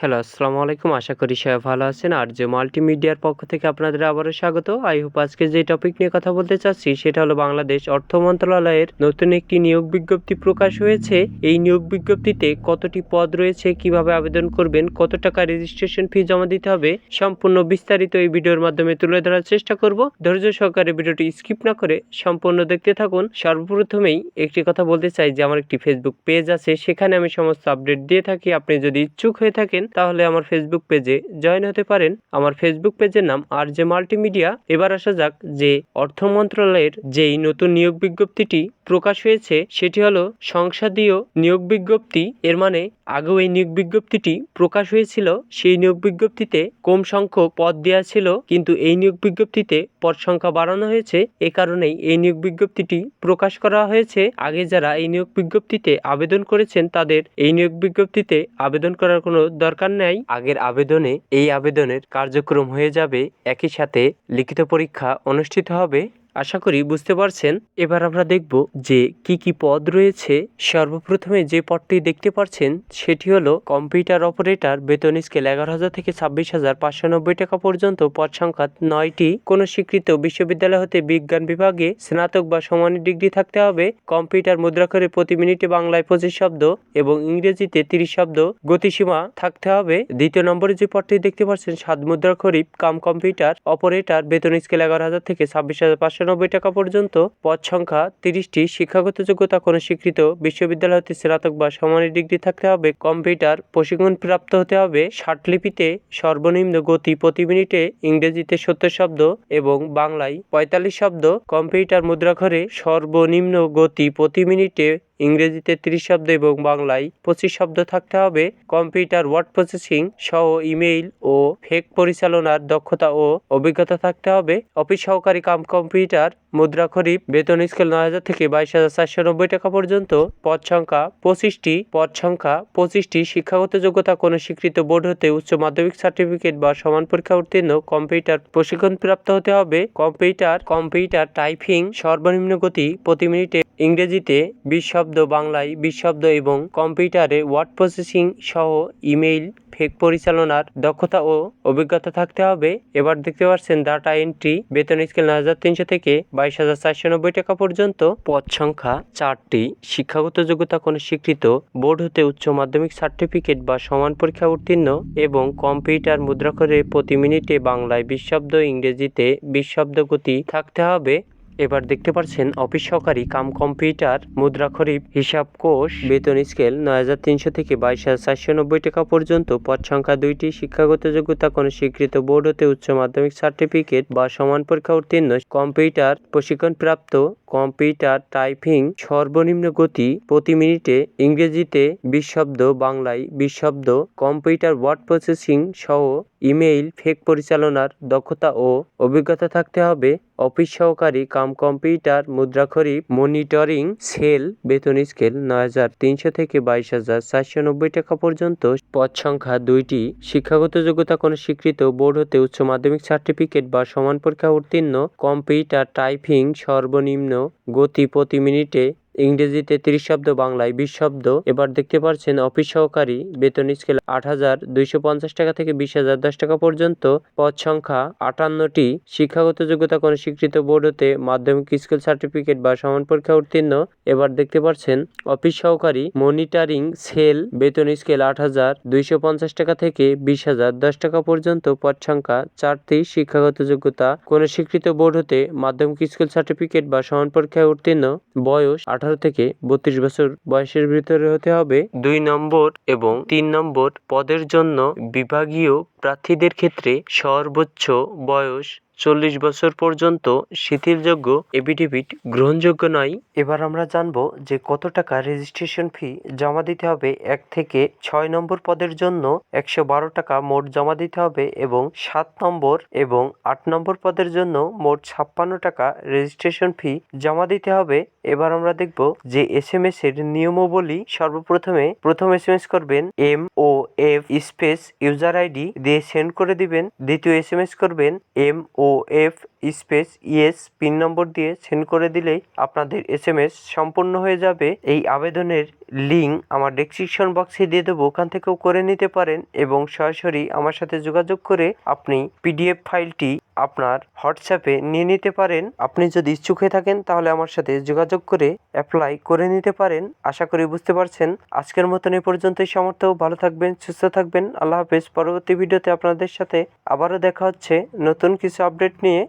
Hello, আসসালামু আলাইকুম। আশা করি সবাই ভালো আছেন। আর যে মাল্টিমিডিয়ার পক্ষ থেকে আপনাদের আবারও স্বাগত। আই হোপ আজকে যে টপিক নিয়ে কথা বলতে চাচ্ছি, সেটা হলো বাংলাদেশ অর্থ মন্ত্রণালয়ের নতুন একটি নিয়োগ বিজ্ঞপ্তি প্রকাশ হয়েছে। এই নিয়োগ বিজ্ঞপ্তিতে কতটি পদ রয়েছে, কীভাবে আবেদন করবেন, কত টাকা রেজিস্ট্রেশন ফি জমা দিতে হবে, সম্পূর্ণ বিস্তারিত এই ভিডিওর মাধ্যমে তুলে ধরার চেষ্টা করব। ধৈর্য সহকারে ভিডিওটি স্কিপ না করে সম্পূর্ণ দেখতে থাকুন। সর্বপ্রথমেই একটি কথা বলতে চাই যে, আমার একটি ফেসবুক পেজ আছে, সেখানে আমি সমস্ত আপডেট দিয়ে থাকি। আপনি যদি ইচ্ছুক হয়ে থাকেন তাহলে আমার ফেসবুক পেজে জয়েন হতে পারেন। আমার ফেসবুক পেজের নাম আর যে মাল্টিমিডিয়া এবার আসা যাক যে অর্থ মন্ত্রণালয়ের যেই নতুন নিয়োগ বিজ্ঞপ্তিটি প্রকাশ হয়েছে, সেটি হলো সংসদীয় নিয়োগ বিজ্ঞপ্তি। এর মানে আগেও এই নিয়োগ বিজ্ঞপ্তিটি প্রকাশ হয়েছিল, সেই নিয়োগ বিজ্ঞপ্তিতে কম সংখ্যক পদ দেওয়া ছিল, কিন্তু এই নিয়োগ বিজ্ঞপ্তিতে পদ সংখ্যা বাড়ানো হয়েছে। এ কারণেই এই নিয়োগ বিজ্ঞপ্তিটি প্রকাশ করা হয়েছে। আগে যারা এই নিয়োগ বিজ্ঞপ্তিতে আবেদন করেছেন, তাদের এই নিয়োগ বিজ্ঞপ্তিতে আবেদন করার কোনো দরকার নেই। আগের আবেদনে এই আবেদনের কার্যক্রম হয়ে যাবে। একই সাথে লিখিত পরীক্ষা অনুষ্ঠিত হবে। আশা করি বুঝতে পারছেন। এবার আমরা দেখব যে কি কি পদ রয়েছে। সর্বপ্রথমে যে পদটি দেখতে পাচ্ছেন সেটি হলো কম্পিউটার অপারেটর, বেতন স্কেল এগারো হাজার থেকে ছাব্বিশ হাজার পাঁচশো নব্বই টাকা পর্যন্ত। পদ সংখ্যা নয়টি। কোনো স্বীকৃত বিশ্ববিদ্যালয় হতে বিজ্ঞান বিভাগে স্নাতক বা সমানের ডিগ্রি থাকতে হবে। কম্পিউটার মুদ্রা করে প্রতি মিনিটে বাংলায় পঁচিশ শব্দ এবং ইংরেজিতে তিরিশ শব্দ গতিসীমা থাকতে হবে। দ্বিতীয় নম্বরে যে পদটি দেখতে পাচ্ছেন সাত মুদ্রা খরিফ, কাম কম্পিউটার অপারেটর, বেতন স্কেল এগারো হাজার থেকে ছাব্বিশ হাজার পাঁচশো নব্বই টাকা পর্যন্ত পদ সংখ্যা তিরিশটি শিক্ষাগত যোগ্যতা কোনো স্বীকৃত বিশ্ববিদ্যালয় হতে স্নাতক বা সমানের ডিগ্রি থাকতে হবে, কম্পিউটার প্রশিক্ষণ প্রাপ্ত হতে হবে ষাটলিপিতে সর্বনিম্ন গতি প্রতি মিনিটে ইংরেজিতে সত্তর শব্দ এবং বাংলায় পঁয়তাল্লিশ শব্দ, কম্পিউটার মুদ্রাক্ষরে সর্বনিম্ন গতি প্রতি মিনিটে ইংরেজিতে ত্রিশ শব্দ এবং বাংলায় পঁচিশ শব্দ থাকতে হবে, কম্পিউটার ওয়ার্ড প্রসেসিং সহ ইমেইল ও ফেক পরিচালনার দক্ষতা ও অভিজ্ঞতা থাকতে হবে, অফিস সহকারী কাম কম্পিউটার মুদ্রা খরিফ বেতন স্কেল নয় হাজার থেকে বাইশ হাজার চারশো নব্বই টাকা পর্যন্ত। পদ সংখ্যা পঁচিশটি। পদ সংখ্যা পঁচিশটি শিক্ষাগত যোগ্যতা কোনো স্বীকৃত বোর্ড হতে উচ্চ মাধ্যমিক সার্টিফিকেট বা সমান পরীক্ষা উত্তীর্ণ কম্পিউটার প্রশিক্ষণ প্রাপ্ত হতে হবে। কম্পিউটার কম্পিউটার টাইপিং, সর্বনিম্ন গতি প্রতি মিনিটে ইংরেজিতে বিশ শব্দ বাংলায় বিশ শব্দ এবং কম্পিউটারে ওয়ার্ড প্রসেসিং সহ ইমেইল ফেক পরিচালনার দক্ষতা ও অভিজ্ঞতা থাকতে হবে। এবার দেখতে পাচ্ছেন ডাটা এন্ট্রি বেতন স্কেল নয় হাজার তিনশো থেকে বাইশ হাজার চারশো নব্বই টাকা পর্যন্ত। পদ সংখ্যা চারটি, শিক্ষাগত যোগ্যতা কোনো স্বীকৃত, বোর্ড হতে উচ্চ মাধ্যমিক সার্টিফিকেট বা সমান পরীক্ষা উত্তীর্ণ এবং কম্পিউটার মুদ্রা করে প্রতি মিনিটে বাংলায় বিশ শব্দ, ইংরেজিতে বিশ শব্দ গতি থাকতে হবে। এবার দেখতে পাচ্ছেন অফিস সহকারী কাম কম্পিউটার, মুদ্রা খরিফ, হিসাব কোষ, বেতন স্কেল নয় হাজার তিনশো থেকে বাইশ হাজার চারশো নব্বই টাকা পর্যন্ত, পদ সংখ্যা দুইটি, শিক্ষাগত যোগ্যতা কোনো স্বীকৃত বোর্ড হতে উচ্চ মাধ্যমিক সার্টিফিকেট বা সমান পরীক্ষা উত্তীর্ণ, কম্পিউটার প্রশিক্ষণ প্রাপ্ত, কম্পিউটার টাইপিং, সর্বনিম্ন গতি প্রতি মিনিটে, ইংরেজিতে বিশ শব্দ, বাংলায় বিশ শব্দ, কম্পিউটার ওয়ার্ড প্রসেসিং সহ ইমেইল, ফেক পরিচালনার দক্ষতা ও অভিজ্ঞতা থাকতে হবে। অফিস সহকারী কাম কম্পিউটার মুদ্রাখরিফ মনিটরিং সেল, বেতন স্কেল নয় হাজার তিনশো থেকে বাইশ হাজার চারশো নব্বই টাকা পর্যন্ত। পদ সংখ্যা দুইটি। শিক্ষাগত যোগ্যতা কোনো স্বীকৃত বোর্ড হতে উচ্চ মাধ্যমিক সার্টিফিকেট বা সমান পরীক্ষা উত্তীর্ণ। কম্পিউটার টাইপিং সর্বনিম্ন গতি প্রতি মিনিটে ইংরেজিতে তিরিশ শব্দ, বাংলায় বিশ শব্দ। এবার দেখতে পাচ্ছেন অফিস সহকারী বেতন স্কেল আট হাজার দুইশো পঞ্চাশ টাকা থেকে বিশ হাজার দশ টাকা পর্যন্ত। পদ সংখ্যা আটান্নটি। শিক্ষাগত যোগ্যতা কোনো স্বীকৃত বোর্ড হতে মাধ্যমিক স্কুল সার্টিফিকেট বা সমান পরীক্ষা উত্তীর্ণ। এবার দেখতে পাচ্ছেন অফিস সহকারী মনিটরিং সেল বেতন স্কেল আট হাজার দুইশো পঞ্চাশ টাকা থেকে বিশ হাজার দশ টাকা পর্যন্ত। পদ সংখ্যা চারটি। শিক্ষাগত যোগ্যতা কোনো স্বীকৃত বোর্ড হতে মাধ্যমিক স্কুল সার্টিফিকেট বা সমান পরীক্ষায় উত্তীর্ণ। বয়স আঠারো থেকে বত্রিশ বছর বয়সের ভিতরে হতে হবে। দুই নম্বর এবং তিন নম্বর পদের জন্য বিভাগীয় প্রার্থীদের ক্ষেত্রে সর্বোচ্চ বয়স চল্লিশ বছর পর্যন্ত শিথিলযোগ্য এফিডেভিট গ্রহণযোগ্য নয়। এবার আমরা জানব যে কত টাকা রেজিস্ট্রেশন ফি জমা দিতে হবে, এক থেকে ছয় নম্বর পদের জন্য একশো বারো টাকা মোট জমা দিতে হবে এবং সাত নম্বর এবং আট নম্বর পদের জন্য মোট ছাপ্পান্ন টাকা রেজিস্ট্রেশন ফি জমা দিতে হবে। এবার আমরা দেখব যে এস এম এস এর নিয়মাবলী সর্বপ্রথমে প্রথম এস এম এস করবেন M O F space user ID দিয়ে সেন্ড করে দিবেন। দ্বিতীয় এস এম এস করবেন M O O F space ES PIN number দিয়ে সেন্ড করে দিলেই আপনাদের এস এম এস সম্পূর্ণ হয়ে যাবে। এই আবেদনের লিঙ্ক আমার ডেসক্রিপশন বক্সে দিয়ে দেবো। ওখান থেকেও করে নিতে পারেন এবং সরাসরি আমার সাথে যোগাযোগ করে আপনি পিডিএফ ফাইলটি আপনার হোয়াটসঅ্যাপে নিয়ে নিতে পারেন। আপনি যদি ইচ্ছুক হয়ে থাকেন, তাহলে আমার সাথে যোগাযোগ করে অ্যাপ্লাই করে নিতে পারেন। আশা করি বুঝতে পারছেন। আজকের মতন এই পর্যন্তই। সমর্থ ভালো থাকবেন, সুস্থ থাকবেন। আল্লাহ হাফেজ। পরবর্তী ভিডিওতে আপনাদের সাথে আবারও দেখা হচ্ছে নতুন কিছু আপডেট নিয়ে।